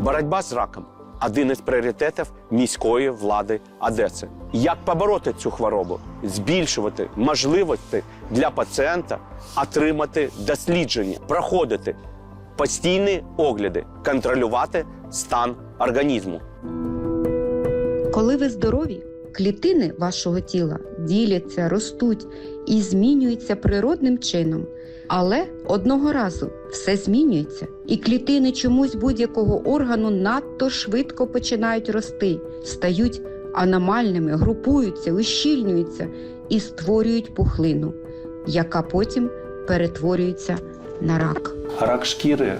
Боротьба з раком один із пріоритетів міської влади Одеси. Як побороти цю хворобу? Збільшувати можливості для пацієнта отримати дослідження, проходити постійні огляди, контролювати стан організму. Коли ви здорові, клітини вашого тіла діляться, ростуть і змінюються природним чином. Але одного разу все змінюється, і клітини чомусь будь-якого органу надто швидко починають рости, стають аномальними, групуються, ущільнюються і створюють пухлину, яка потім перетворюється на рак. Рак шкіри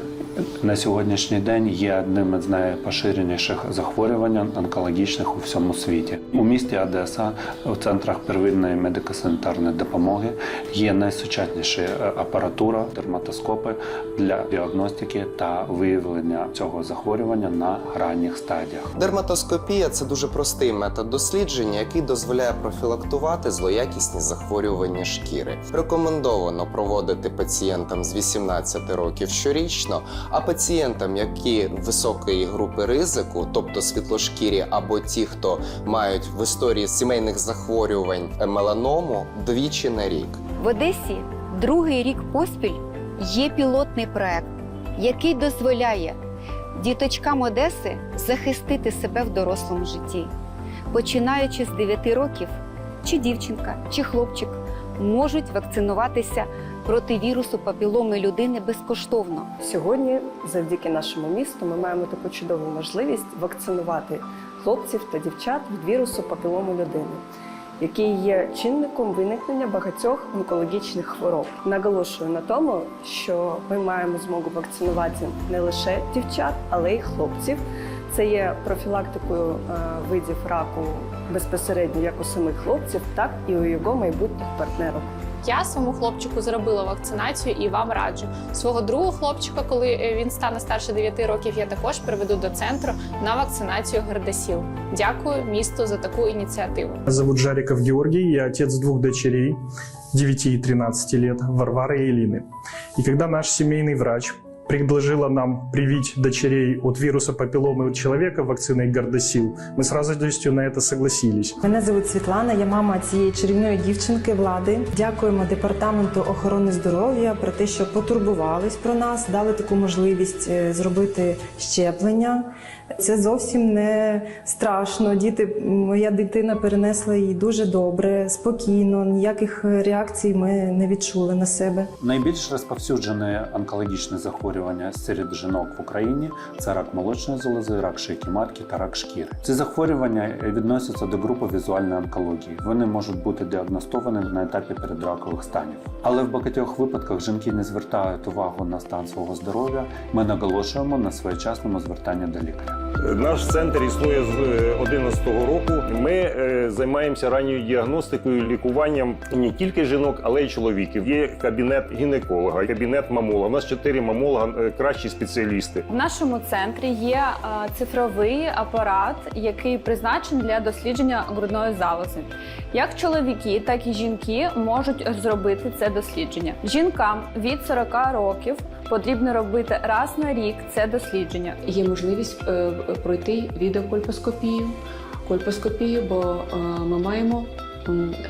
на сьогоднішній день є одним із найпоширеніших захворювань онкологічних у всьому світі. У місті Одеса у центрах первинної медико-санітарної допомоги є найсучасніша е, апаратура, дерматоскопи для діагностики та виявлення цього захворювання на ранніх стадіях. Дерматоскопія це дуже простий метод дослідження, який дозволяє профілактувати злоякісні захворювання шкіри. Рекомендовано проводити пацієнтам з 18 років щорічно, а пацієнтам, які високої групи ризику, тобто світлошкірі або ті, хто мають в історії сімейних захворювань е, меланому, двічі на рік. В Одесі другий рік поспіль є пілотний проект, який дозволяє діточкам Одеси захистити себе в дорослому житті. Починаючи з 9 років, чи дівчинка, чи хлопчик можуть вакцинуватися проти вірусу папіломи людини безкоштовно. Сьогодні, завдяки нашому місту, ми маємо таку чудову можливість вакцинувати хлопців та дівчат від вірусу папілому людини, який є чинником виникнення багатьох онкологічних хвороб. Наголошую на тому, що ми маємо змогу вакцинувати не лише дівчат, але й хлопців. Це є профілактикою е, видів раку безпосередньо як у самих хлопців, так і у його майбутніх партнерок. Я своєму хлопчику зробила вакцинацію і вам раджу. Свого другого хлопчика, коли е, він стане старше 9 років, я також приведу до центру на вакцинацію Гердесіл. Дякую місту за таку ініціативу. Меня зовут Жариков Георгий, я отец двух дочерей, 9 и 13 лет, Варвары и Элины. И когда наш семейный врач предложила нам привить дочерей от вируса папилломы у человека вакциной Гордосил, мы с радостью на это согласились. Мене звуть Світлана, я мама цієї чарівної дівчинки влади. Дякуємо департаменту охорони здоров'я про те, що потурбувались про нас, дали таку можливість е, зробити щеплення. Це зовсім не страшно. Діти, моя дитина перенесла її дуже добре, спокійно. Ніяких реакцій ми не відчули на себе. Найбільш розповсюджене онкологічне захворювання серед жінок в Україні це рак молочної залози, рак шийки матки та рак шкіри. Ці захворювання відносяться до групи візуальної онкології. Вони можуть бути діагностовані на етапі передракових станів. Але в багатьох випадках жінки не звертають увагу на стан свого здоров'я. Ми наголошуємо на своєчасному звертанні до лікаря. Наш центр існує з 2011 року. Ми е, займаємося ранньою діагностикою, лікуванням не тільки жінок, але й чоловіків. Є кабінет гінеколога, кабінет мамолога. У нас чотири мамолога, е, кращі спеціалісти. В нашому центрі є е, цифровий апарат, який призначений для дослідження грудної залози. Як чоловіки, так і жінки можуть зробити це дослідження. Жінкам від 40 років потрібно робити раз на рік це дослідження. Є можливість е, пройти відеокольпоскопію, кольпоскопію, бо е, ми маємо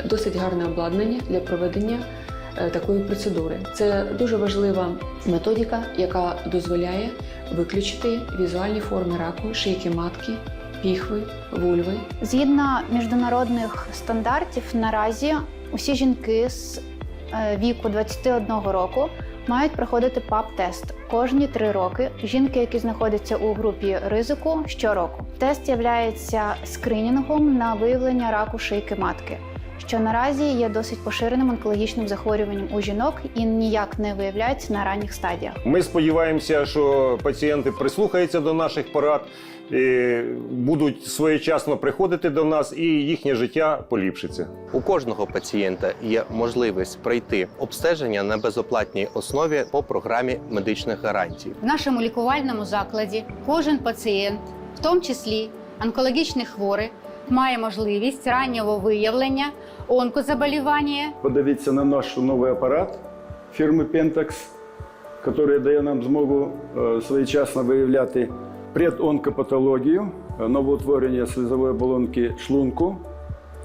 досить гарне обладнання для проведення такої процедури. Це дуже важлива методика, яка дозволяє виключити візуальні форми раку, шийки матки, піхви, вульви. Згідно міжнародних стандартів, наразі усі жінки з е, віку 21 року мають проходити ПАП-тест кожні три роки. Жінки, які знаходяться у групі ризику, щороку. Тест є скринінгом на виявлення раку шийки матки, що наразі є досить поширеним онкологічним захворюванням у жінок і ніяк не виявляється на ранніх стадіях. Ми сподіваємося, що пацієнти прислухаються до наших порад, будуть своєчасно приходити до нас, і їхнє життя поліпшиться. У кожного пацієнта є можливість пройти обстеження на безоплатній основі по програмі медичних гарантій. В нашому лікувальному закладі кожен пацієнт, в тому числі онкологічний хворий, має можливість раннього виявлення онкозаболівання Подивіться на наш новий апарат фірми Pentax, який дає нам змогу своєчасно виявляти предонкопатологію, новоутворення слізової оболонки шлунку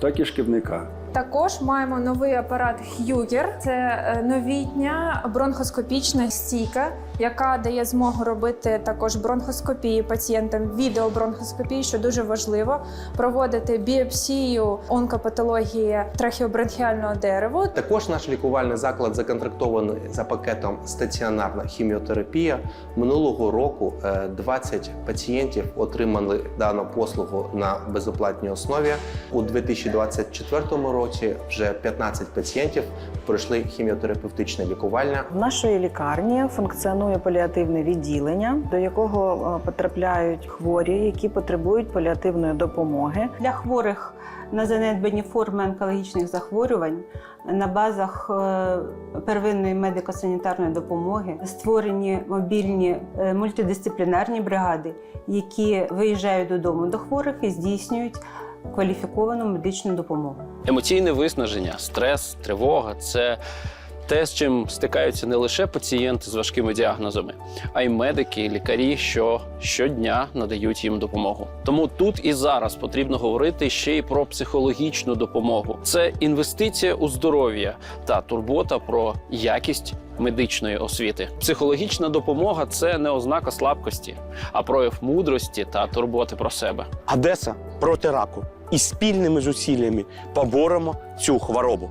та кишківника. Також маємо новий апарат Х'югер. Це е, новітня бронхоскопічна стійка, яка дає змогу робити також бронхоскопії пацієнтам, відеобронхоскопії, що дуже важливо, проводити біопсію онкопатології трахеобронхіального дереву. Також наш лікувальний заклад законтрактований за пакетом стаціонарна хіміотерапія. Минулого року е, 20 пацієнтів отримали дану послугу на безоплатній основі. У 2024 році вже 15 пацієнтів пройшли хіміотерапевтичне лікування. В нашої лікарні функціонує паліативне відділення, до якого е, потрапляють хворі, які потребують паліативної допомоги. Для хворих на занедбані форми онкологічних захворювань на базах е, первинної медико-санітарної допомоги створені мобільні е, мультидисциплінарні бригади, які виїжджають додому до хворих і здійснюють кваліфіковану медичну допомогу. Емоційне виснаження, стрес, тривога це те, з чим стикаються не лише пацієнти з важкими діагнозами, а й медики, і лікарі, що щодня надають їм допомогу. Тому тут і зараз потрібно говорити ще й про психологічну допомогу. Це інвестиція у здоров'я та турбота про якість медичної освіти. Психологічна допомога це не ознака слабкості, а прояв мудрості та турботи про себе. Одеса проти раку і спільними зусиллями поборемо цю хворобу.